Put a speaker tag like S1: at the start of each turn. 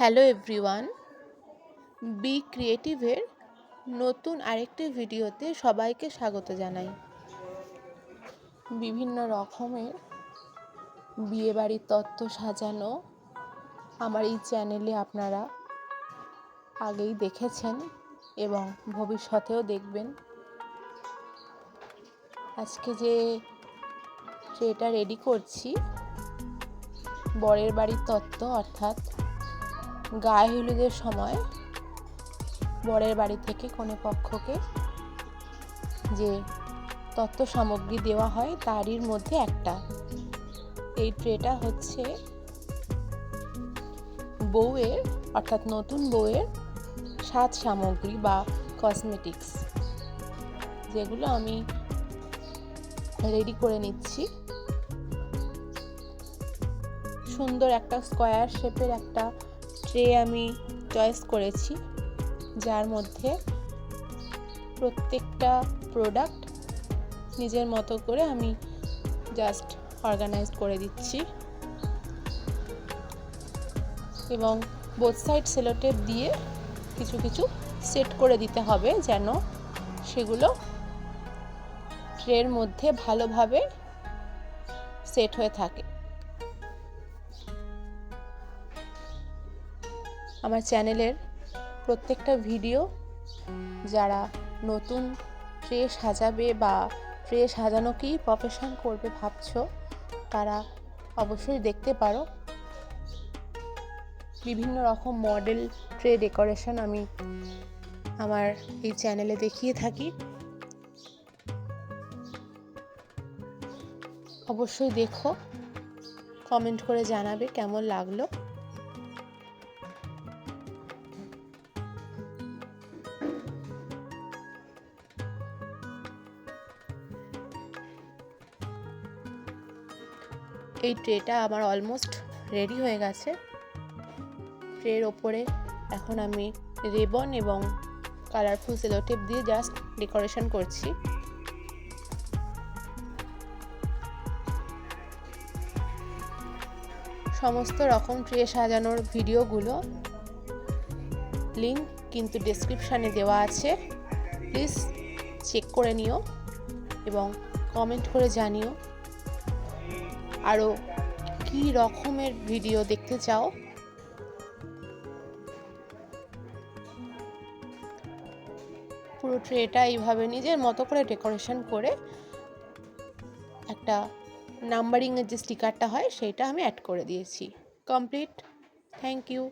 S1: Hello everyone, B ক্রিয়েটিভের নতুন আরেকটি ভিডিওতে সবাইকে স্বাগত জানাই। বিভিন্ন রকমের বিয়েবাড়ির তত্ত্ব সাজানো আমার এই চ্যানেলে আপনারা আগেই দেখেছেন এবং ভবিষ্যতেও দেখবেন। আজকে যে ট্রেটা রেডি করছি, বরের বাড়ির তত্ত্ব অর্থাৎ গায়ে হলুদের সময় বরের বাড়ি থেকে কোনো পক্ষকে যে তত্ত্ব সামগ্রী দেওয়া হয় তারই মধ্যে একটা। এই ট্রেটা হচ্ছে বউয়ের, অর্থাৎ নতুন বউয়ের সাজ সামগ্রী বা কসমেটিক্স যেগুলো আমি রেডি করে নিচ্ছি। সুন্দর একটা স্কোয়ার শেপের একটা ট্রে আমি চয়েস করেছি, যার মধ্যে প্রত্যেকটা প্রোডাক্ট নিজের মতো করে আমি জাস্ট অর্গানাইজ করে দিচ্ছি। এবং বোথ সাইড সেলোটেপ দিয়ে কিছু কিছু সেট করে দিতে হবে যেন সেগুলো ট্রের মধ্যে ভালোভাবে সেট হয়ে থাকে। আমার চ্যানেলের প্রত্যেকটা ভিডিও যারা নতুন ট্রে সাজাবে বা ট্রে সাজানোকেই প্রফেশন করবে ভাবছ, তারা অবশ্যই দেখতে পারো। বিভিন্ন রকম মডেল ট্রে ডেকোরেশন আমি আমার এই চ্যানেলে দেখিয়ে থাকি। অবশ্যই দেখো কমেন্ট করে জানাবে কেমন লাগল। এই ট্রেটা আমার অলমোস্ট রেডি হয়ে গেছে। ট্রের ওপরে এখন আমি রেবন এবং কালারফুল সেলোটেপ দিয়ে জাস্ট ডেকোরেশন করছি। সমস্ত রকম ট্রে সাজানোর ভিডিওগুলো লিঙ্ক কিন্তু ডেসক্রিপশানে দেওয়া আছে। প্লিজ চেক করে নিও এবং কমেন্ট করে জানিও। আরও কী রকমের ভিডিও দেখতে চাও? পুরো ট্রেটা এইভাবে নিজের মতো করে ডেকোরেশন করে একটা নাম্বারিংয়ের যে স্টিকারটা হয় সেইটা আমি অ্যাড করে দিয়েছি। কমপ্লিট। Thank you.